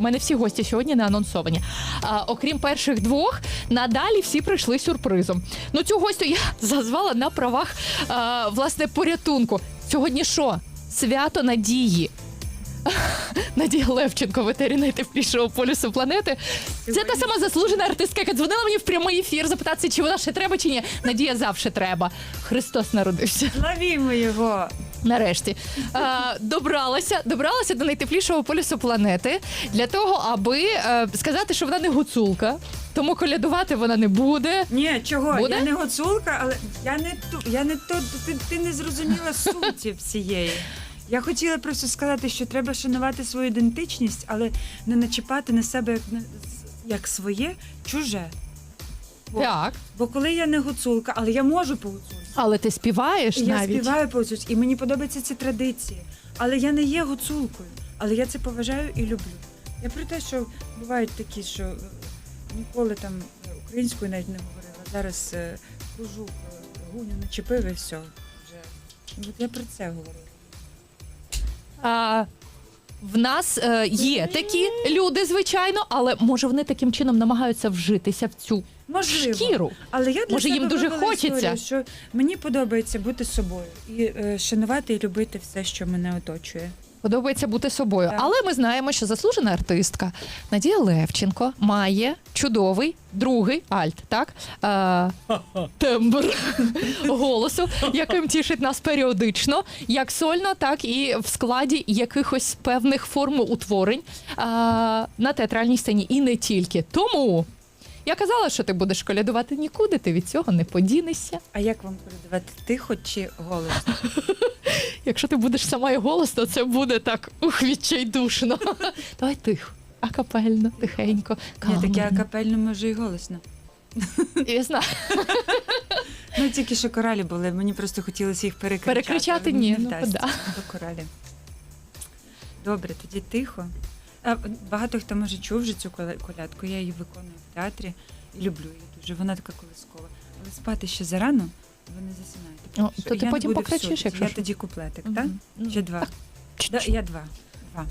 У мене всі гості сьогодні не анонсовані. А, окрім перших двох, надалі всі прийшли сюрпризом. Ну, цю гостю я зазвала на правах а, власне порятунку. Сьогодні що? Свято надії. Надія Левченко, ветеринар найтеплішого полюсу планети. Це та сама заслужена артистка, яка дзвонила мені в прямий ефір, запитатися, чи вона ще треба, чи ні. Надія завжди треба. Христос народився. Ловімо його. Нарешті а, добралася, добралася до найтеплішого полюсу планети для того, аби е, сказати, що вона не гуцулка, тому колядувати вона не буде. Ні, чого? Буде? Я не гоцулка, але я не ту, я не то. Ти, ти не зрозуміла суті всієї. Я хотіла просто сказати, що треба шанувати свою ідентичність, але не начіпати на себе як, на- як своє, чуже. Бо, Так, бо коли я не гуцулка, але я можу по гуцульськи. але ти співаєш І Я навіть. співаю по гуцульськи, і мені подобаються ці традиції. Але я не є гуцулкою, але я це поважаю і люблю. Я про те, що бувають такі, що е, ніколи там е, українською навіть не говорила. Зараз е, хожу, е, гуню начепив і все. Вже. От я про це говорю. А, в нас е, є такі люди, звичайно, але може вони таким чином намагаються вжитися в цю Можливо. шкіру. Але я для Може, їм дуже хочеться? історію, що мені подобається бути собою і е, шанувати і любити все, що мене оточує. Подобається бути собою. Так. Але ми знаємо, що заслужена артистка Надія Левченко має чудовий другий альт, так? Е, тембр голосу, яким тішить нас періодично, як сольно, так і в складі якихось певних форм утворень е, на театральній сцені. І не тільки. Тому я казала, що ти будеш колядувати нікуди, ти від цього не подінешся. А як вам передавати тихо чи голосно? Якщо ти будеш сама і голос, то це буде так ух, відчайдушно. Давай тихо, акапельно, тихенько. Ні, таке акапельно може і голосно. Я знаю. Ну тільки що коралі були, мені просто хотілося їх перекричати. Перекричати ні, не ну, да. до коралі. Добре, тоді тихо. А, багато хто може чув вже цю коля- колядку. Я її виконую в театрі і люблю її дуже. Вона така колискова. Але спати ще зарано, ви не засинаєте. О, поки то ти Я не потім буду покричиш, всюди. якщо Я що. тоді куплетик, так? Мгм. Ну, Ще два. Да, я два. Два.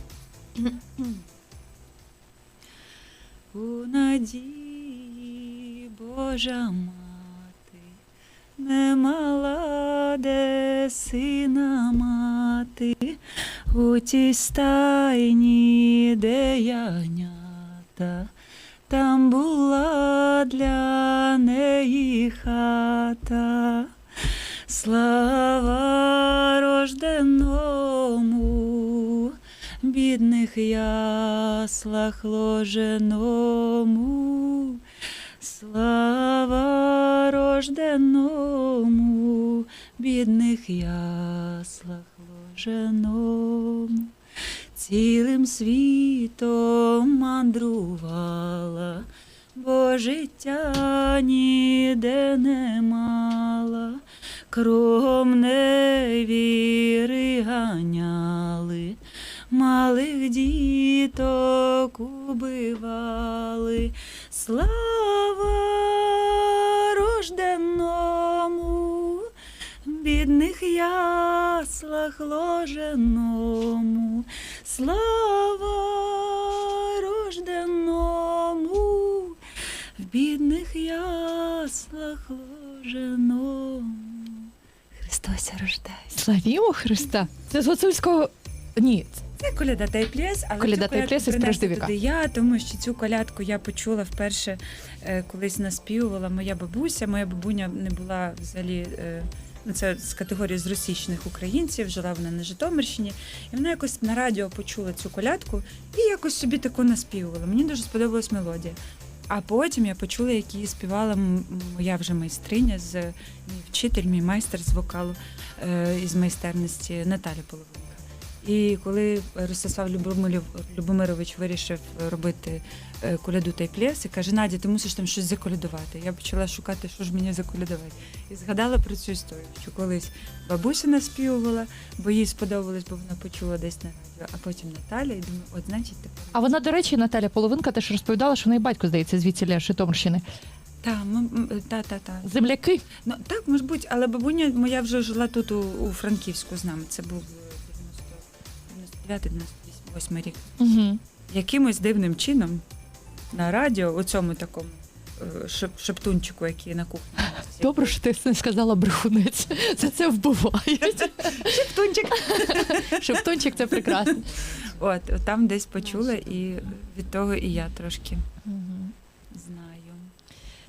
У надії Божа мати, не мала де сина мати, у тій стайні, де ягнята, там була для неї хата. Слава рожденому, бідних яслах ложеному, слава рожденому, бідних яслах ложеному. Цілим світом мандрувала, життя ніде не мала. Кругом невіри ганяли, малих діток убивали. Слава рожденому, бідних яслах ложеному. Слава рожденому, бідних яслах ложеному. Христос рождається. Славімо Христа. Це з гуцульського. Ні, Це коляда та й пляс, але Коляда цю та й пляс із туди я, тому що цю колядку я почула вперше, е, колись наспівувала моя бабуся. Моя бабуня не була взагалі. е, Ну, це з категорії з російських українців, жила вона на Житомирщині, і вона якось на радіо почула цю колядку і якось собі таку наспівувала. Мені дуже сподобалась мелодія. А потім я почула, як її співала моя вже майстриня, з мій вчитель, мій майстер з вокалу е, із майстерності Наталя Половинка. І коли Ростислав Любомиров, Любомирович вирішив робити е, коляду та й пляс, і каже: Надя, ти мусиш там щось заколядувати. Я почала шукати, що ж мені заколядувати. І згадала про цю історію, що колись бабуся наспівувала, бо їй сподобалось, бо вона почула десь на радіо, а потім Наталя, і думаю, от значить тепер. а вона, до речі, Наталя Половинка теж розповідала, що в неї батько, здається, звідси Житомирщини. Та, та, та, та. Земляки. Ну так, може бути, але бабуня моя вже жила тут у, у Франківську з нами. Це був 99-98 рік. Угу. якимось дивним чином на радіо, у цьому такому е, шеп- шептунчику, який на кухні. Добре, що ти не сказала брехунець. За це вбивають. Шептунчик. Шептунчик це прекрасно. От, от там десь почула, і від того і я трошки знаю.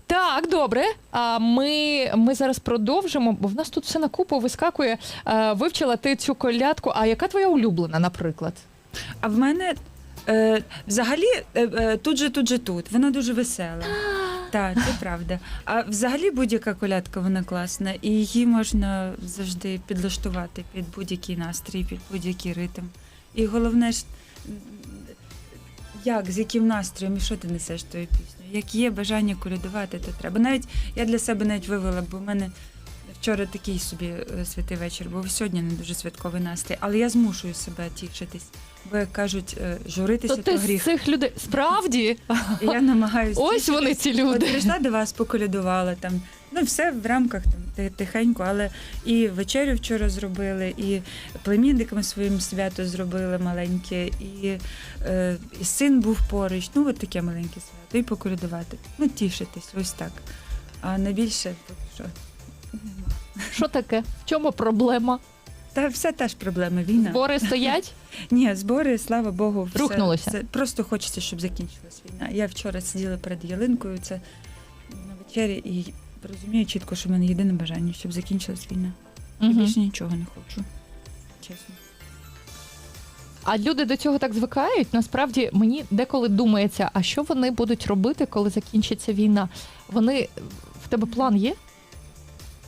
Так, добре. А ми, ми зараз продовжимо, бо в нас тут все на купу вискакує. А, вивчила ти цю колядку. А яка твоя улюблена, наприклад? А в мене е, взагалі е, е, тут же, тут же тут. Вона дуже весела. Так, це правда. А взагалі будь-яка колядка вона класна, і її можна завжди підлаштувати під будь-який настрій, під будь-який ритм. І головне ж, як, з яким настроєм і що ти несеш тою пісню? Як є бажання колядувати, то треба. Навіть я для себе навіть вивела, бо в мене вчора такий собі е, святий вечір, був сьогодні не дуже святковий настрій, але я змушую себе тішитись. Бо як кажуть, е, журитися То то, ти з гріх. цих людей справді я намагаюся. ось вони ці От люди. прийшла до вас, поколядувала там. Ну, все в рамках там тихенько, але і вечерю вчора зробили, і племінникам своїм свято зробили маленьке, і, е, і син був поруч. Ну, от таке маленьке свято. І поколядувати. Ну, тішитись, ось так. А найбільше поки що. нема. Що таке? В чому проблема? Та все та ж проблема, війна. Збори стоять? Ні, збори, слава Богу, все, Рухнулося. все- просто хочеться, щоб закінчилась війна. Я вчора сиділа перед ялинкою, це на вечері, і розумію чітко, що в мене єдине бажання, щоб закінчилась війна. Я Мгм. більше нічого не хочу. Чесно. А люди до цього так звикають. Насправді мені деколи думається, а що вони будуть робити, коли закінчиться війна? Вони в тебе план є?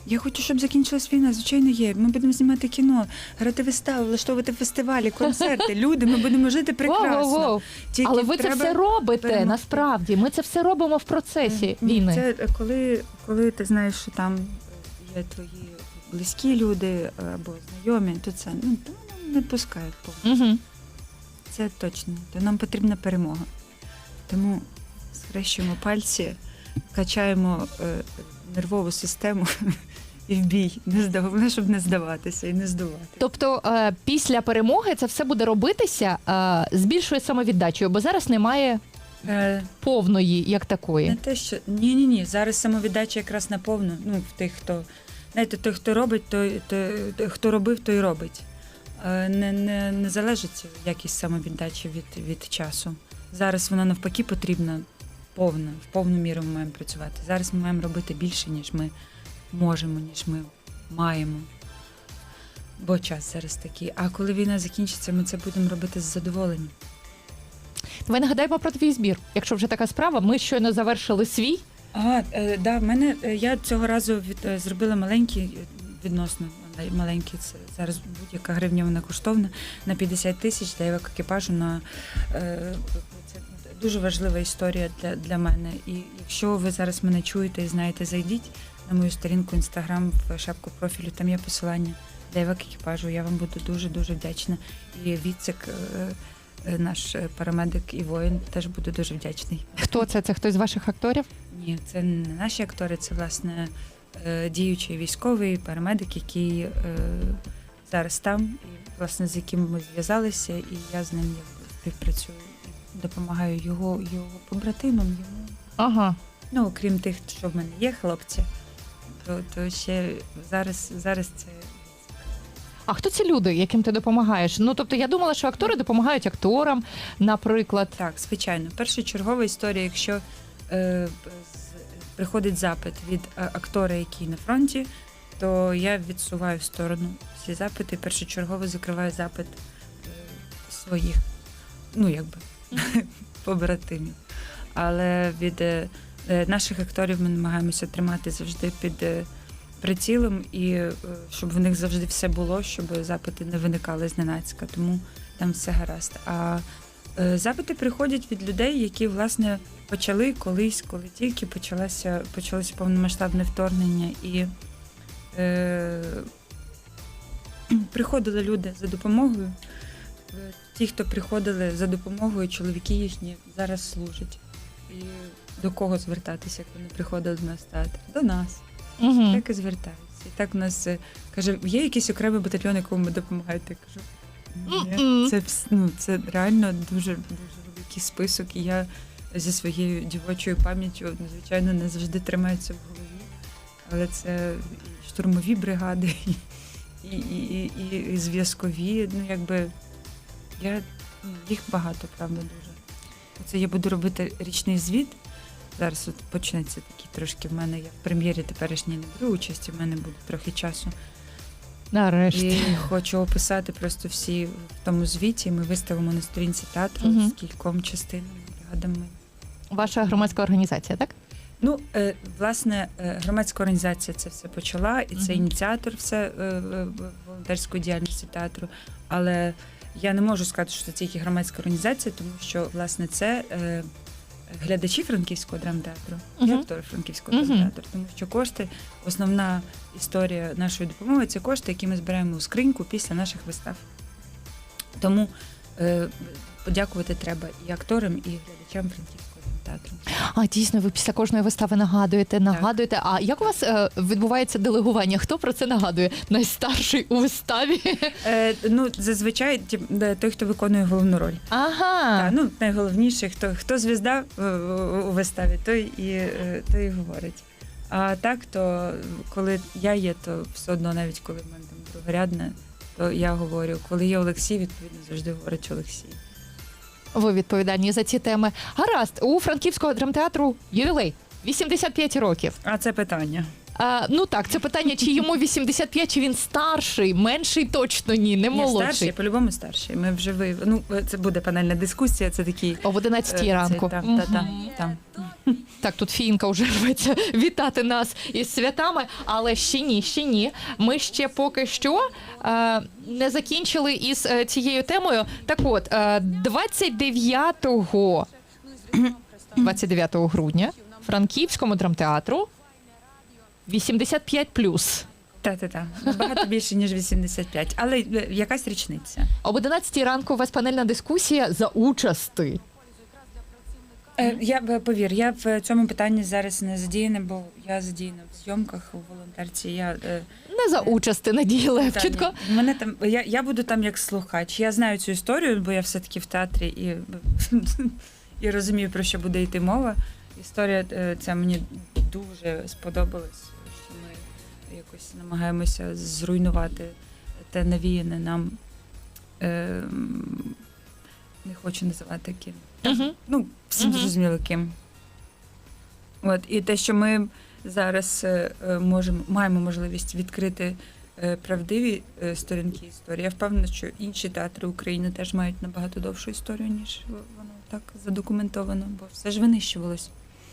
Я хочу, щоб закінчилась війна. Звичайно, є. Ми будемо знімати кіно, грати вистави, влаштовувати фестивалі, концерти. Люди, ми будемо жити прекрасно. Воу-воу-воу. Тільки Але ви це треба все робите перемогти. насправді. Ми це все робимо в процесі Ні, війни. Це е, коли, коли ти знаєш, що там є твої близькі люди е, або знайомі, то це ну, то не пускають повністю. Угу. Це точно. То нам потрібна перемога. Тому схрещуємо пальці, качаємо е, нервову систему і в бій. Не здав... Головне, щоб не здаватися і не здувати. Тобто е, після перемоги це все буде робитися е, з більшою самовіддачею, бо зараз немає Е, повної як Не такої. те, що ні, ні, ні. Зараз самовіддача якраз наповну. Ну, в тих, хто знаєте, той, хто робить, той, той, той хто робив, той робить. Е, Не, не, не залежить якість самовіддачі від, від часу. Зараз вона навпаки потрібна повна, в повну міру ми маємо працювати. Зараз ми маємо робити більше, ніж ми можемо, ніж ми маємо. Бо час зараз такий. А коли війна закінчиться, ми це будемо робити з задоволенням. Давай нагадаємо про твій збір. Якщо вже така справа, ми щойно завершили свій. А, е, да, в мене е, я цього разу від, е, зробила маленький, е, відносно мале- маленький. Це зараз будь-яка гривня вона коштовна на 50 тисяч для екіпажу. На е, це дуже важлива історія для, для мене. І якщо ви зараз мене чуєте і знаєте, зайдіть на мою сторінку інстаграм в шапку профілю. Там є посилання для екіпажу. Я вам буду дуже дуже вдячна. І Віцик, е, е, наш парамедик і воїн, теж буду дуже вдячний. Хто це? Це хтось з ваших акторів? Ні, це не наші актори, це власне е, діючий військовий парамедик, який зараз там, і власне з яким ми зв'язалися, і я з ним співпрацюю допомагаю його, його побратимам. Йому. Ага. Ну, окрім тих, що в мене є хлопці, то, то ще зараз, зараз це А хто ці люди, яким ти допомагаєш? Ну тобто я думала, що актори допомагають акторам, наприклад. Так, звичайно. Першочергова історія, якщо е, з- приходить запит від е, актора, який на фронті, то я відсуваю в сторону всі запити, першочергово закриваю запит е, своїх, ну якби побратимів. Але від е, е, наших акторів ми намагаємося тримати завжди під е, прицілом і щоб в них завжди все було, щоб запити не виникали зненацька. Тому там все гаразд. А Запити приходять від людей, які власне почали колись, коли тільки почалося, почалося повномасштабне вторгнення, і приходили люди за допомогою. Е, Ті, хто приходили за допомогою, чоловіки їхні зараз служать. І до кого звертатися, як вони приходили до нас в театр? До нас. Угу. Так і звертаються. І так у нас е, каже, є якийсь окремий батальйон, якому ми допомагаєте? Я кажу, ні, це ну, це реально дуже дуже велика такий список, і я зі своєю дівочою пам'яттю, звичайно, не завжди тримається в голові. Але це і штурмові бригади, і, і, і, і, і зв'язкові. Ну, якби я їх багато, правда, дуже. Це я буду робити річний звіт. Зараз от почнеться такий трошки в мене. Я в прем'єрі теперішній не беру участі, в мене буде трохи часу. Нарешті. І хочу описати просто всі в тому звіті. Ми виставимо на сторінці театру Мгм. з кільком частинами, бригадами. Ваша громадська організація, так? Ну, е, власне, е, громадська організація це все почала, і це Мгм. ініціатор все е, е, волонтерської діяльності театру. Але я не можу сказати, що це тільки громадська організація, тому що власне це е, глядачі франківського драмтеатру і Мгм. актори франківського Мгм. драмтеатру. Тому що кошти, основна історія нашої допомоги це кошти, які ми збираємо у скриньку після наших вистав. Тому е, подякувати треба і акторам, і глядачам франківського драмтеатру. А дійсно, ви після кожної вистави нагадуєте, нагадуєте. А як у вас е, відбувається делегування? Хто про це нагадує? Найстарший у виставі? Е, ну, зазвичай ті- де той, хто виконує головну роль. Ага. Та, ну, найголовніше, хто, хто звізда е, у виставі, той і, е, той і говорить. А так, то коли я є, то все одно, навіть коли в мене там другорядне, то я говорю. Коли є Олексій, відповідно завжди говорить Олексій. Ви відповідальні за ці теми. Гаразд, у франківського драмтеатру ювілей 85 років. А це питання. А, ну так, це питання, чи йому 85, чи він старший, менший точно ні, не Ні, молодший. старший, по-любому старший. Ми вже ви. Ну, це буде панельна дискусія, це такий. в 11 е, ранку. Це, та, та, та, та. Так, тут фінка вже рветься вітати нас із святами, але ще ні, ще ні. Ми ще поки що е, не закінчили із е, цією темою. Так от, е, 29 29 грудня Франківському драмтеатру 85 плюс. Та-та-та. Набагато більше, ніж 85. Але е, якась річниця. Об 11 ранку у вас панельна дискусія за участи. Е, Я б- повір, я в цьому питанні зараз не задіяна, бо я задіяна в зйомках у волонтерці. Я е, Не за участи, Надія Левченко. Таня, мене там я, я буду там як слухач. Я знаю цю історію, бо я все таки в театрі і, і розумію про що буде йти мова. Історія е, ця мені дуже сподобалась, що ми якось намагаємося зруйнувати те навіяне нам. Е, не хочу називати ким. Ну, всім зрозуміло ким. От, і те, що ми зараз е, е, можемо, маємо можливість відкрити е, правдиві е, сторінки історії. Я впевнена, що інші театри України теж мають набагато довшу історію, ніж воно так задокументовано, бо все ж винищувалось.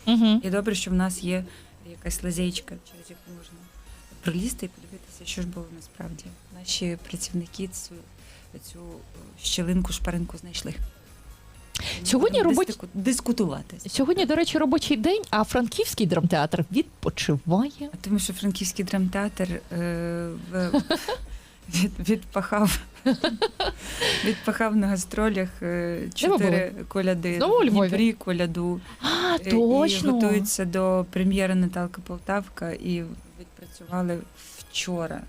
Угу. І добре, що в нас є якась лазейка, через яку можна пролізти і подивитися, що ж було насправді. Наші працівники цю, цю щілинку, шпаринку знайшли. Сьогодні Будемо дискутувати. Сьогодні, до речі, робочий день, а франківський драмтеатр відпочиває. Тому що франківський драмтеатр е, від, відпахав, відпахав на гастролях е, чотири коляди? Дніпрі, коляду. А, Е, точно. І готуються до прем'єри Наталка Полтавка і відпрацювали вчора,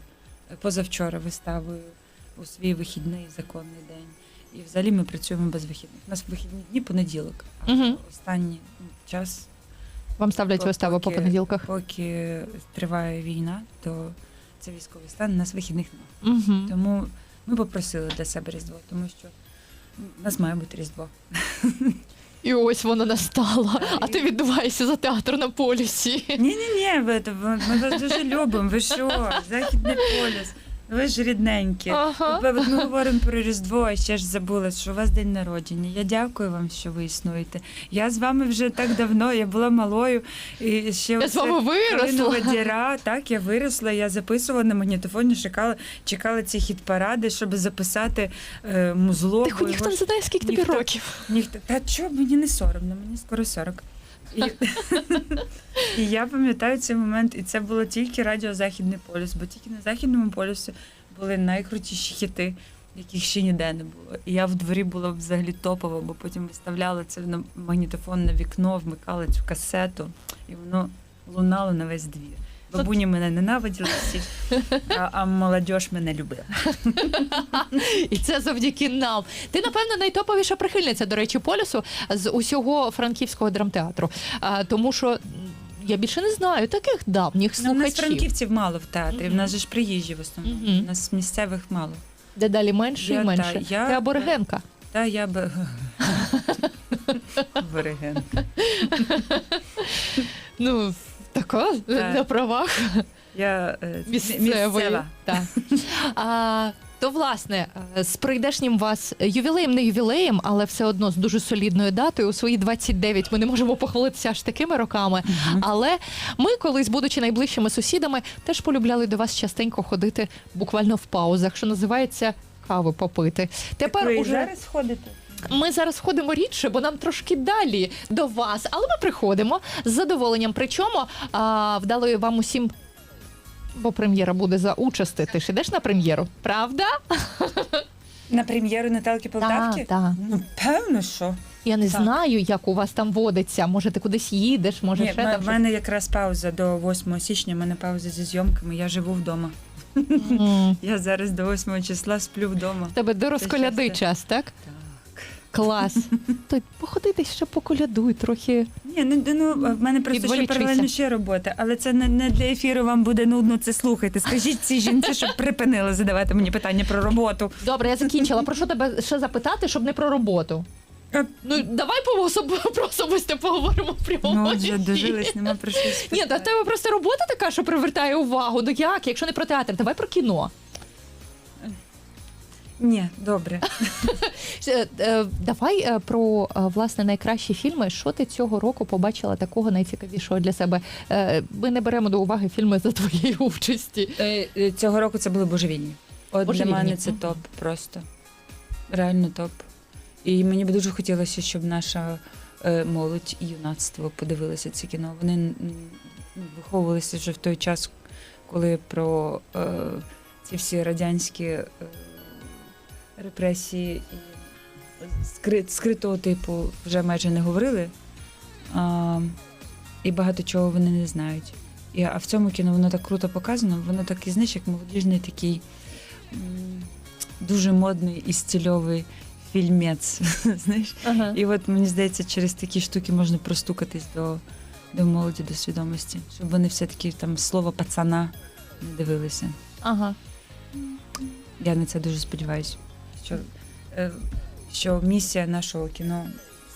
позавчора виставою у свій вихідний законний день. І взагалі ми працюємо без вихідних. У нас вихідні дні понеділок, а Мгм. останній ну, час Вам ставлять виставу по понеділках. Поки триває війна, то це військовий стан, у нас вихідних немає. Угу. Тому ми попросили для себе Різдво, тому що у нас має бути Різдво. І ось воно настало. А ти віддуваєшся за театр на полюсі. Ні, ні, ні, ми вас дуже любимо. Ви що? Західний полюс. Ви ж рідненькі. Ага. Ми говоримо про Різдво, а ще ж забула, що у вас день народження. Я дякую вам, що ви існуєте. Я з вами вже так давно, я була малою. І ще Я з вами виросла. Діра, так, я виросла, я записувала на магнітофоні, чекала, чекала ці хіт-паради, щоб записати е, музло. Тихо, бо ніхто не знає, скільки тобі років. Ніхто, та що, мені не соромно, мені скоро 40. І, я пам'ятаю цей момент, і це було тільки радіо Західний полюс, бо тільки на Західному полюсі були найкрутіші хіти, яких ще ніде не було. І я в дворі була взагалі топова, бо потім виставляла це на магнітофон на вікно, вмикала цю касету, і воно лунало на весь двір. Бабуні мене ненавиділи всі, а, а молодь мене любила. І це завдяки нам. Ти, напевно, найтоповіша прихильниця, до речі, полюсу з усього франківського драмтеатру. А, тому що я більше не знаю таких давніх Ну, у нас слухачів. франківців мало в театрі, в нас же ж приїжджі в основному. Мгм. У нас місцевих мало. Дедалі менше Я- і менше. та, я- Ти аборигенка. Та я би. Береген. Ну, така Так. на правах Я е, місцевої. місцева. Так. А, то, власне, е, з прийдешнім вас ювілеєм, не ювілеєм, але все одно з дуже солідною датою. У свої 29 ми не можемо похвалитися аж такими роками. Але ми, колись, будучи найближчими сусідами, теж полюбляли до вас частенько ходити буквально в паузах, що називається кави попити. Тепер Ви і уже зараз ходите? Ми зараз ходимо рідше, бо нам трошки далі до вас. Але ми приходимо з задоволенням. Причому а, вдалої вам усім. Бо прем'єра буде за участи. Ти ж ідеш на прем'єру, правда? На прем'єру Наталки Полтавки? Так, так. Ну, певно, що. Я не Так. знаю, як у вас там водиться. Може, ти кудись їдеш, може, Ні, ще там. в мене якраз пауза до 8 січня, в мене пауза зі зйомками, я живу вдома. щось. М. Я зараз до 8 числа сплю вдома. В тебе до розколяди час, так? Так. Клас. То походи десь ще поколядуй трохи. Ні, ну, ну в мене просто ще паралельно ще робота, але це не, не для ефіру вам буде нудно це слухайте. Скажіть цій жінці, щоб припинили задавати мені питання про роботу. Добре, я закінчила. Прошу тебе ще запитати, щоб не про роботу. Е. Ну давай по особ... про особисте поговоримо Ну, прямо. отже, дожились, нема про що Ні, та в тебе просто робота така, що привертає увагу. Ну як? Якщо не про театр, давай про кіно. Ні, добре. Е, Давай е, про е, власне найкращі фільми. Що ти цього року побачила такого найцікавішого для себе? Ми не беремо до уваги фільми за твоєї участі. Цього року це були божевільні. От «Божевільні», для мене це топ просто. Реально топ. І мені б дуже хотілося, щоб наша молодь і юнацтво подивилися це кіно. Вони виховувалися вже в той час, коли про е, ці всі радянські репресії і скри, скритого типу вже майже не говорили. А, і багато чого вони не знають. І, а в цьому кіно воно так круто показано, воно такий, знаєш, як молодіжний такий дуже модний і стильовий фільмець. знаєш? Ага. І от мені здається, через такі штуки можна простукатись до, до молоді, до свідомості, щоб вони все-таки там слово пацана не дивилися. ага. Я на це дуже сподіваюся, що, е, що місія нашого кіно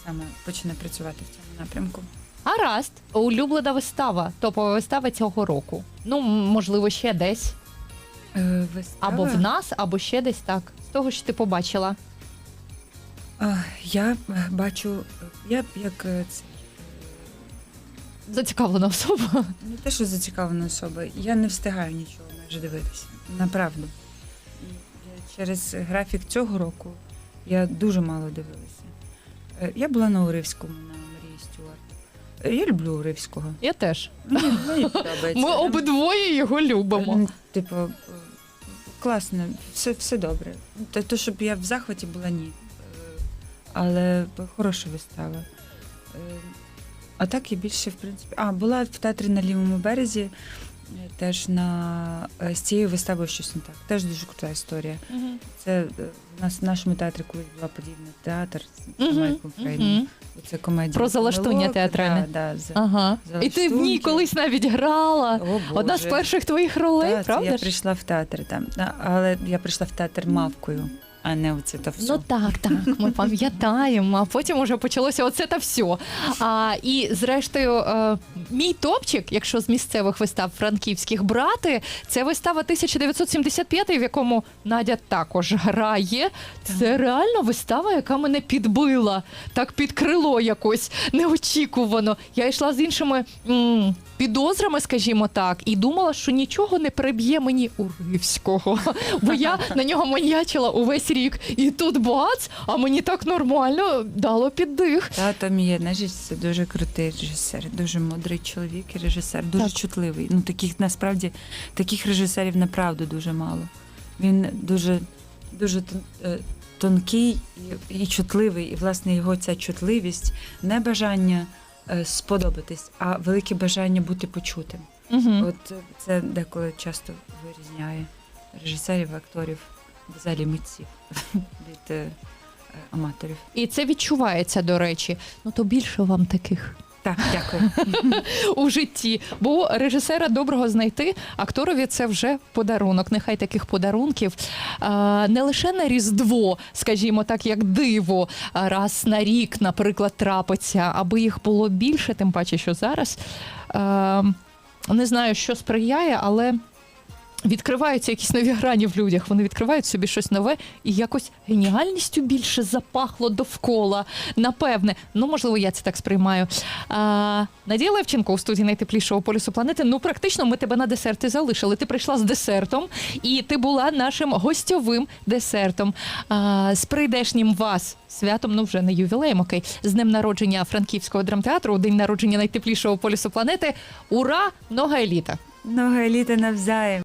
саме почне працювати в цьому напрямку. Гаразд, улюблена вистава, топова вистава цього року. Ну, можливо, ще десь. Е, вистава? Або в нас, або ще десь так. З того, що ти побачила. А, Я е, бачу, е, я як е, це, Зацікавлена особа. не те, що зацікавлена особа, я не встигаю нічого майже дивитися. Направду. Через графік цього року я дуже мало дивилася. Е, Я була на Уривському на Марії Стюарт. Е, Я люблю Уривського. Я теж. Мені, мені подобається. Ми обидвоє його любимо. Типу, е, класно, все, все добре. То, щоб я в захваті була, ні. Але хороша вистава. А так я більше, в принципі. А, була в театрі на лівому березі, теж на е, з цією виставою щось не так. Теж дуже крута історія. Мгм. Це е, у нас в нашому театрі колись була подібна театр з Мгм, Майклом Фрейдом. Це комедія. Про залаштуння театральне. Да, да, за- Ага. І ти в ній колись навіть грала. О, Одна з перших твоїх ролей, це правда? Я прийшла в театр там, але я прийшла в театр мавкою, а не оце та все. Ну так, так, ми пам'ятаємо. А потім уже почалося оце та все. А, і зрештою, е, мій топчик, якщо з місцевих вистав франківських брати, це вистава 1975, в якому Надя також грає. Це реально вистава, яка мене підбила, так під крило якось неочікувано. Я йшла з іншими. м, Підозрами, скажімо так, і думала, що нічого не переб'є мені Уривського, бо я на нього маньячила увесь рік. І тут бац, а мені так нормально дало піддих. Та там є, знаєш, це дуже крутий режисер, дуже мудрий чоловік і режисер, дуже Так. чутливий. Ну таких насправді таких режисерів направду дуже мало. Він дуже, дуже е, тонкий і, чутливий. І власне його ця чутливість, не бажання е, сподобатись, а велике бажання бути почутим. Угу. От е, це деколи часто вирізняє режисерів, акторів, взагалі митців від е, е, аматорів. І це відчувається, до речі. Ну то більше вам таких Так, дякую. у житті. Бо режисера доброго знайти акторові це вже подарунок. Нехай таких подарунків а, не лише на Різдво, скажімо так, як диво, раз на рік, наприклад, трапиться, аби їх було більше, тим паче, що зараз. А, не знаю, що сприяє, але. Відкриваються якісь нові грані в людях, вони відкривають собі щось нове і якось геніальністю більше запахло довкола. Напевне, ну можливо, я це так сприймаю. А, Надія Левченко у студії найтеплішого полюсу планети. Ну, практично, ми тебе на десерти залишили. Ти прийшла з десертом, і ти була нашим гостьовим десертом. А, з прийдешнім вас святом, ну вже не ювілеєм, окей, з днем народження Франківського драмтеатру, день народження найтеплішого полюсу планети. Ура! Много еліта! Много еліти навзаєм.